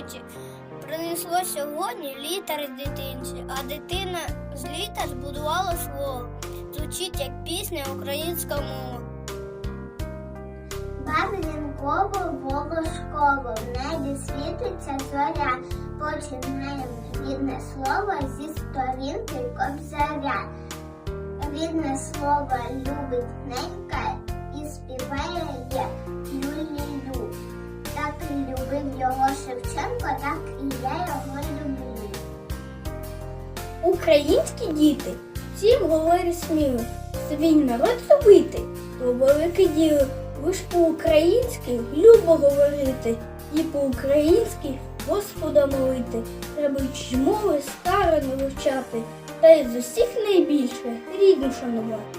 говорити. Принесло сьогодні літер дитинці, а дитина з літа збудувала слово. Звучить як пісня українська мова. Бабинково волошково, в небі світиться зоря, починаємо рідне слово зі сторінки кобзаря. Рідне слово любить ненька і співає є любив його Шевченко, так і я його люблю. Українські діти всім говорять сміло. Свій народ любити, то велике діло. Ви ж по-українськи любо говорити, і по-українськи Господа молити. Треба й мови старано вивчати, та й з усіх найбільше рідну шанувати.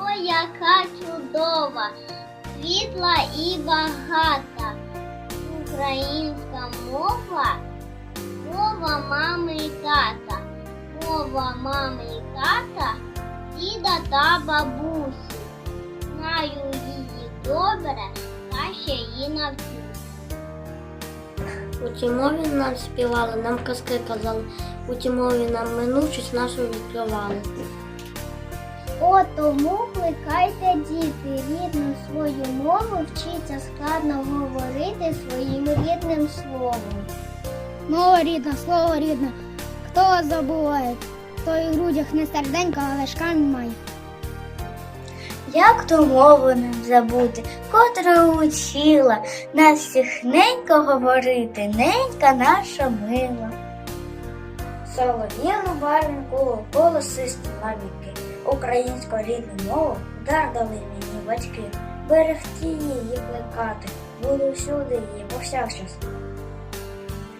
Ой, яка чудова, світла і багата. Українська мова, мова мами і тата, мова мами і тата, діда та бабусі. Знаю її добре, та ще її навчу. У цій мові нам співали, нам казки казали, у цій мові нам минучість нашу відкривали. О, тому плекайте діти, рідну свою мову вчиться складно говорити своїм рідним словом. Мова рідна, слово рідне. Хто забуває, той у грудях не серденько, але ж камінь має. Як ту мову не забути, котру учила нас всіх ненько говорити, ненька наша мила. Солов'їну барвінку голосисті навіки, українську рідну мову дар дали мені батьки, берегти її плекати, буду всюди її повсякчас.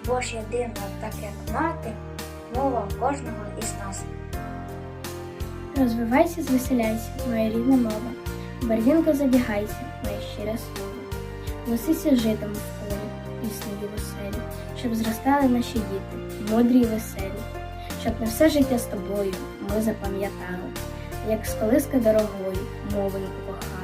Бо ж єдина, так як мати, мова кожного із нас. Розвивайся, звеселяйся, моя рідна мова. Барвінко забігайся, моє щире слово. Носися житом в полі, піснею веселі, щоб зростали наші діти, мудрі й веселі, щоб на все життя з тобою ми запам'ятали, як з колиски дорогою мовеньку кохали.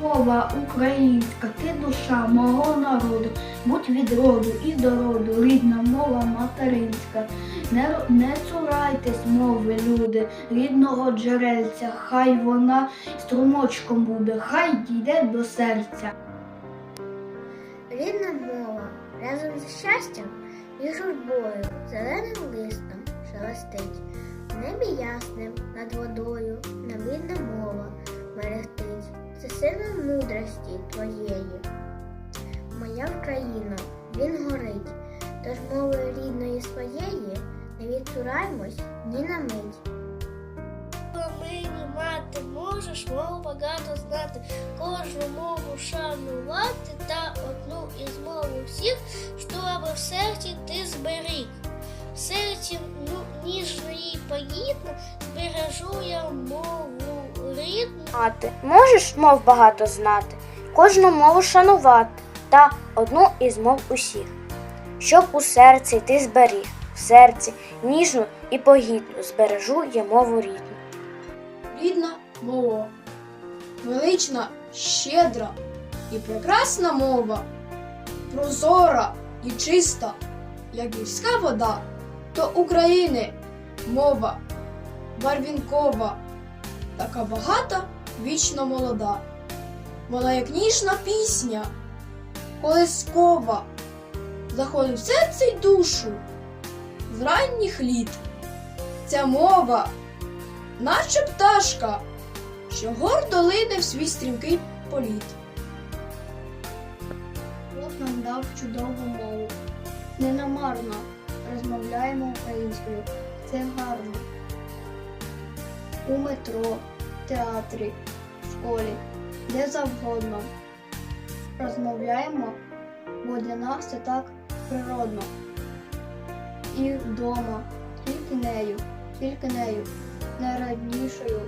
Мова українська, ти душа мого народу, будь від роду і до роду, рідна мова материнська. Не, не цурайтесь мови, люди, рідного джерельця, хай вона струмочком буде, хай дійде до серця. Рідна мова разом з щастям і журбою зеленим листом шелестить. Небі ясним над водою нам рідна мова мерехтить. Це сила мудрості твоєї. Моя Україна, він горить, тож мови рідної своєї не відцураймось ні на мить. Мені мати, можеш мову багато знати, кожну мову шанувати та одну із я мову рідну. Можеш мов багато знати, кожну мову шанувати та одну із мов усіх, щоб у серці ти зберіг, в серці ніжну і погідну збережу я мову рідну. рідна мова, велична, щедра і прекрасна мова, прозора і чиста, як гірська вода, то України мова барвінкова, така багата, вічно молода. Вона як ніжна пісня, колискова, заходить в серце й душу з ранніх літ. Ця мова наче пташка, що гордо лине в свій стрімкий політ. Бог нам дав чудову мову. Не намарно розмовляємо українською. Це гарно. У метро, театрі, в школі, де завгодно. Розмовляємо, бо для нас це так природно. І вдома, тільки нею, тільки нею, найраднішою,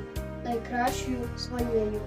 найкращою своєю.